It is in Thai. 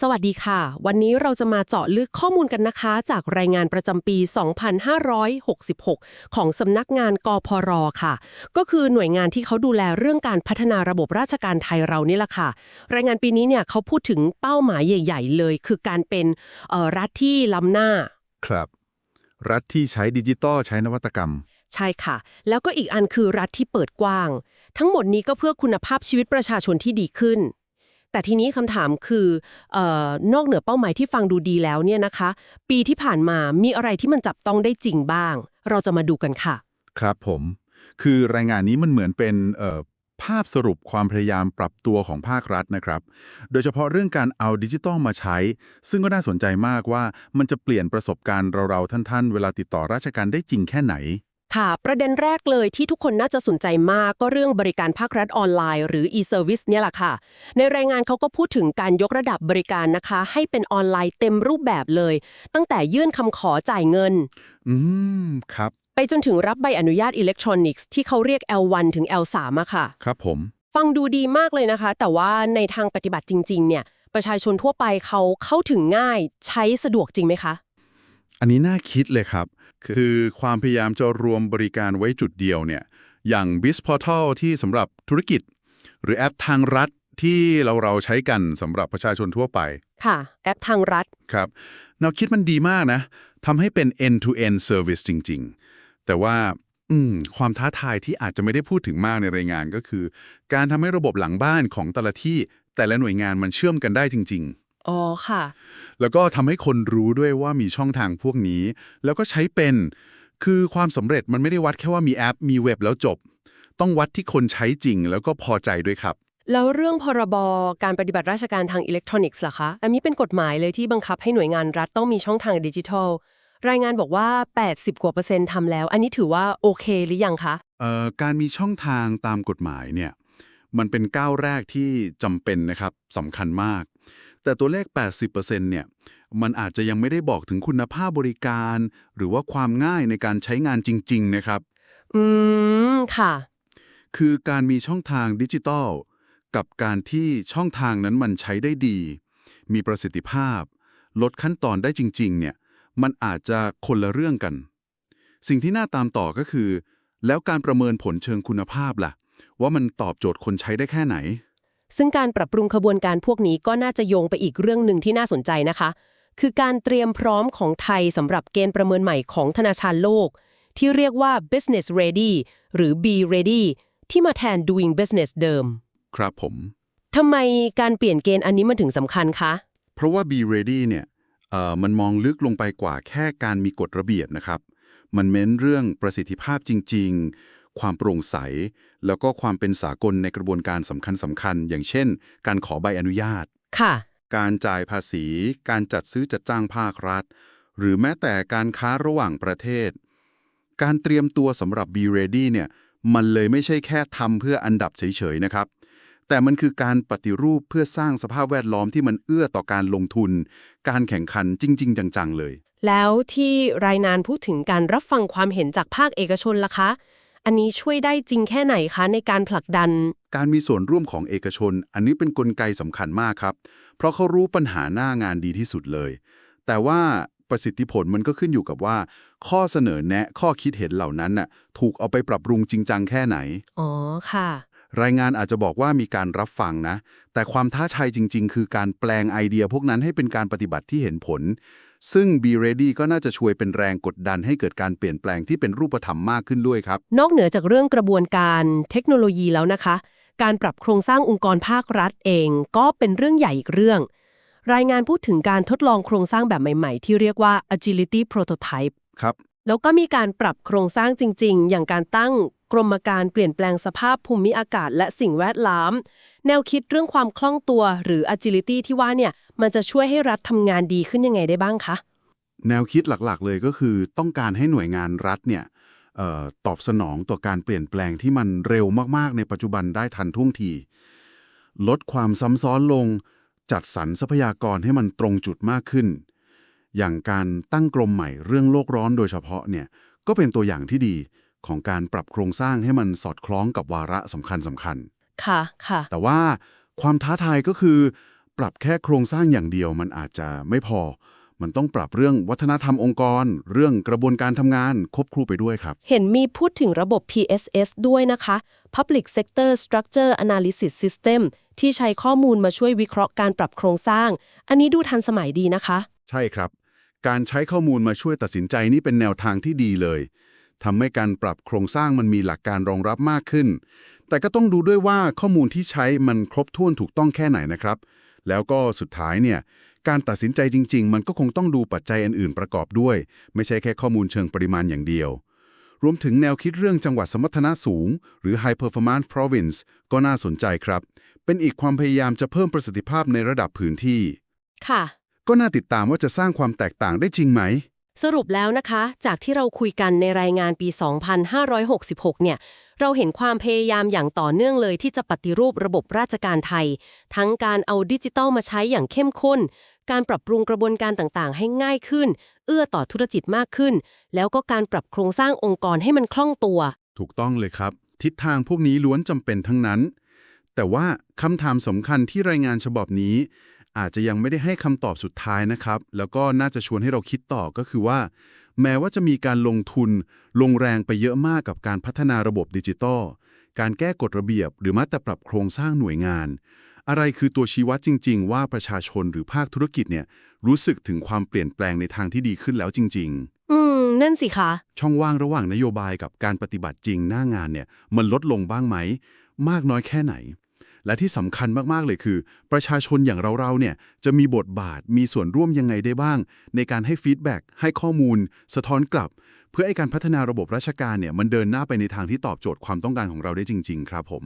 สวัสดีค่ะ วันนี้เราจะมาเจาะลึกข้อมูลกันนะคะ จากรายงานประจำปี 2566 ของสำนักงานกพรค่ะ ก็คือหน่วยงานที่เขาดูแลเรื่องการพัฒนาระบบราชการไทยเรานี่แหละค่ะ รายงานปีนี้เนี่ยเขาพูดถึงเป้าหมายใหญ่ ๆ เลย คือการเป็นเอ่อรัฐที่ล้ำหน้า ครับ รัฐที่ใช้ดิจิตอลใช้นวัตกรรม ใช่ค่ะ แล้วก็อีกอันคือรัฐที่เปิดกว้าง ทั้งหมดนี้ก็เพื่อคุณภาพชีวิตประชาชนที่ดีขึ้น แต่ทีนี้คำถามคือออนอกเหนือเป้าหมายที่ฟังดูดีแล้วเนี่ยนะคะ ปีที่ผ่านมามีอะไรที่มันจับต้องได้จริงบ้าง เราจะมาดูกันค่ะ ครับผม คือรายงานนี้มันเหมือนเป็นภาพสรุปความพยายามปรับตัวของภาครัฐนะครับ โดยเฉพาะเรื่องการเอาดิจิตอลมาใช้ ซึ่งก็น่าสนใจมากว่ามันจะเปลี่ยนประสบการณ์เราๆท่านๆ เวลาติดต่อราชการได้จริงแค่ไหน ค่ะ ประเด็นแรกเลยที่ทุกคนน่าจะสนใจมากก็เรื่องบริการภาครัฐออนไลน์ หรือ e-service เนี่ยแหละค่ะ ในรายงานเขาก็พูดถึงการยกระดับบริการนะคะ ให้เป็นออนไลน์เต็มรูปแบบเลย ตั้งแต่ยื่นคำขอจ่ายเงิน อืม ครับ ไปจนถึงรับใบอนุญาตอิเล็กทรอนิกส์ที่เขาเรียก L1 ถึง L3 อะค่ะ ครับผม ฟังดูดีมากเลยนะคะ แต่ว่าในทางปฏิบัติจริง ๆ เนี่ย ประชาชนทั่วไปเขาเข้าถึงง่ายใช้สะดวกจริงไหมคะ อันนี้น่าคิดเลยครับ คือความพยายามจะรวมบริการไว้จุดเดียวเนี่ยอย่าง b i z Portal ที่สำหรับธุรกิจ หรือแอปทางรัฐที่เราเราใช้กันสำหรับประชาชนทั่วไป ค่ะ แอปทางรัฐ ครับแนวคิดมันดีมากนะทำให้เป็น end to end service จริง ๆ แต่ว่าอืมความท้าทายที่อาจจะไม่ได้พูดถึงมากในรายงานก็คือ การทำให้ระบบหลังบ้านของแต่ละที่แต่ละหน่วยงานมันเชื่อมกันได้จริงๆอ๋อ ค่ะ แล้วก็ทำให้คนรู้ด้วยว่ามีช่องทางพวกนี้ แล้วก็ใช้เป็น คือความสำเร็จมันไม่ได้วัดแค่ว่ามีแอป มีเว็บแล้วจบ ต้องวัดที่คนใช้จริงแล้วก็พอใจด้วยครับ แล้วเรื่องพรบการปฏิบัติราชการทางอิเล็กทรอนิกส์ล่ะคะ อันนี้เป็นกฎหมายเลยที่บังคับให้หน่วยงานรัฐต้องมีช่องทางดิจิทัล รายงานบอกว่า 80 กว่าเปอร์เซ็นต์ทำแล้ว อันนี้ถือว่าโอเคหรือยังคะ เอ่อการมีช่องทางตามกฎหมายเนี่ยมันเป็นก้าวแรกที่จำเป็นนะครับสำคัญมาก แต่ตัวเลข 80%เนี่ย มันอาจจะยังไม่ได้บอกถึงคุณภาพบริการ หรือว่าความง่ายในการใช้งานจริง ๆ นะครับ อืม ค่ะ คือการมีช่องทางดิจิทัล กับการที่ช่องทางนั้นมันใช้ได้ดี มีประสิทธิภาพ ลดขั้นตอนได้จริง ๆ เนี่ย มันอาจจะคนละเรื่องกัน สิ่งที่น่าตามต่อก็คือ แล้วการประเมินผลเชิงคุณภาพล่ะ ว่ามันตอบโจทย์คนใช้ได้แค่ไหน ซึ่งการปรับปรุงขบวนการพวกนี้ก็น่าจะโยงไปอีกเรื่องหนึ่งที่น่าสนใจนะคะ คือการเตรียมพร้อมของไทยสำหรับเกณฑ์ประเมินใหม่ของธนาคารโลก ที่เรียกว่า business ready หรือ be ready ที่มาแทน doing business เดิม ครับผมทำไมการเปลี่ยนเกณฑ์อันนี้มันถึงสำคัญคะ เพราะว่า Be Ready เนี่ยเอ่อมันมองลึกลงไปกว่าแค่การมีกฎระเบียบนะครับ มันเม้นเรื่องประสิทธิภาพจริงๆ ความโปร่งใส แล้วก็ความเป็นสากลในกระบวนการสำคัญสำคัญ อย่างเช่น การขอใบอนุญาต ค่ะ การจ่ายภาษี การจัดซื้อจัดจ้างภาครัฐ หรือแม้แต่การค้าระหว่างประเทศ การเตรียมตัวสำหรับ Be Ready เนี่ยมันเลยไม่ใช่แค่ทำเพื่ออันดับเฉยๆนะครับ แต่มันคือการปฏิรูปเพื่อสร้างสภาพแวดล้อมที่มันเอื้อต่อการลงทุน การแข่งขันจริง ๆ จัง ๆ เลย แล้วที่รายงานพูดถึงการรับฟังความเห็นจากภาคเอกชนล่ะคะ อันนี้ช่วยได้จริงแค่ไหนคะในการผลักดัน การมีส่วนร่วมของเอกชน อันนี้เป็นนกลไกสำคัญมากครับ เพราะเขารู้ปัญหาหน้างานดีที่สุดเลย แต่ว่าประสิทธิผลมันก็ขึ้นอยู่กับว่า ข้อเสนอแนะข้อคิดเห็นเหล่านั้นน่ะถูกเอาไปปรับปรุงจริงจังแค่ไหน อ๋อค่ะ รายงานอาจจะบอกว่ามีการรับฟังนะ แต่ความท้าทายจริง ๆ คือการแปลงไอเดียพวกนั้นให้เป็นการปฏิบัติที่เห็นผล ซึ่ง Be Ready ก็น่าจะช่วยเป็นแรงกดดันให้เกิดการเปลี่ยนแปลงที่เป็นรูปธรรมมากขึ้นด้วยครับ นอกเหนือจากเรื่องกระบวนการเทคโนโลยีแล้วนะคะ การปรับโครงสร้างองค์กรภาครัฐเอง ก็เป็นเรื่องใหญ่อีกเรื่อง รายงานพูดถึงการทดลองโครงสร้างแบบใหม่ๆ ที่เรียกว่า agility prototype ครับ แล้วก็มีการปรับโครงสร้างจริง ๆ อย่างการตั้งกรมการเปลี่ยนแปลงสภาพภูมิอากาศ และสิ่งแวดล้อม แนวคิดเรื่องความคล่องตัวหรือ agility ที่ว่าเนี่ย มันจะช่วยให้รัฐทำงานดีขึ้นยังไงได้บ้างคะ แนวคิดหลักๆ เลยก็คือต้องการให้หน่วยงานรัฐเนี่ยเออตอบสนองต่อการเปลี่ยนแปลงที่มันเร็วมากๆ ในปัจจุบันได้ทันท่วงที ลดความซ้ำซ้อนลง จัดสรรทรัพยากรให้มันตรงจุดมากขึ้น อย่างการตั้งกรมใหม่เรื่องโลกร้อนโดยเฉพาะเนี่ยก็เป็นตัวอย่างที่ดีของการปรับโครงสร้างให้มันสอดคล้องกับวาระสำคัญสำคัญ ค่ะ ค่ะ แต่ว่าความท้าทายก็คือ ปปรับแค่โครงสร้างอย่างเดียวมันอาจจะไม่พอ มันต้องปรับเรื่องวัฒนธรรมองค์กร เรื่องกระบวนการทำงานควบคู่ไปด้วยครับ เห็นมีพูดถึงระบบ PSS ด้วยนะคะ Public Sector Structure Analysis System ที่ใช้ข้อมูลมาช่วยวิเคราะห์การปรับโครงสร้าง อันนี้ดูทันสมัยดีนะคะ ใช่ครับ การใช้ข้อมูลมาช่วยตัดสินใจนี่เป็นแนวทางที่ดีเลยทำให้การปรับโครงสร้างมันมีหลักการรองรับมากขึ้น แต่ก็ต้องดูด้วยว่าข้อมูลที่ใช้มันครบถ้วนถูกต้องแค่ไหนนะครับ แล้วก็สุดท้ายเนี่ยการตัดสินใจจริง ๆ มันก็คงต้องดูปัจจัยอื่นๆประกอบด้วย ไม่ใช่แค่ข้อมูลเชิงปริมาณอย่างเดียว รวมถึงแนวคิดเรื่องจังหวัดสมรรถนะสูง หรือ High Performance Province ก็น่าสนใจครับ เป็นอีกความพยายามจะเพิ่มประสิทธิภาพในระดับพื้นที่ ค่ะ ก็น่าติดตามว่าจะสร้างความแตกต่างได้จริงไหม สรุปแล้วนะคะ จากที่เราคุยกันในรายงานปี 2566 เนี่ย เราเห็นความพยายามอย่างต่อเนื่องเลยที่จะปฏิรูประบบราชการไทย ทั้งการเอาดิจิตัลมาใช้อย่างเข้มข้น การปรับปรุงกระบวนการต่างๆ ให้ง่ายขึ้น เอื้อต่อธุรกิจมากขึ้น แล้วก็การปรับโครงสร้างองค์กรให้มันคล่องตัว ถูกต้องเลยครับ ทิศทางพวกนี้ล้วนจำเป็นทั้งนั้น แต่ว่าคำถามสำคัญที่รายงานฉบับนี้ อาจจะยังไม่ได้ให้คำตอบสุดท้ายนะครับ แล้วก็น่าจะชวนให้เราคิดต่อก็คือว่า แม้ว่าจะมีการลงทุน ลงแรงไปเยอะมากกับการพัฒนาระบบดิจิตอลการแก้กฎระเบียบ หรือแม้แต่ปรับโครงสร้างหน่วยงาน อะไรคือตัวชี้วัดจริง ๆ ว่าประชาชนหรือภาคธุรกิจเนี่ยรู้สึกถึงความเปลี่ยนแปลงในทางที่ดีขึ้นแล้วจริง ๆอืม นั่นสิคะ ช่องว่างระหว่างนโยบายกับการปฏิบัติจริงหน้างานเนี่ย มันลดลงบ้างไหม มากน้อยแค่ไหน และที่สำคัญมากๆเลยคือ ประชาชนอย่างเราๆเนี่ยจะมีบทบาทมีส่วนร่วมยังไงได้บ้าง ในการให้ฟีดแบ็กให้ข้อมูล สะท้อนกลับ เพื่อให้การพัฒนาระบบราชการเนี่ยมันเดินหน้าไปในทางที่ตอบโจทย์ความต้องการของเราได้จริง ๆ ครับผม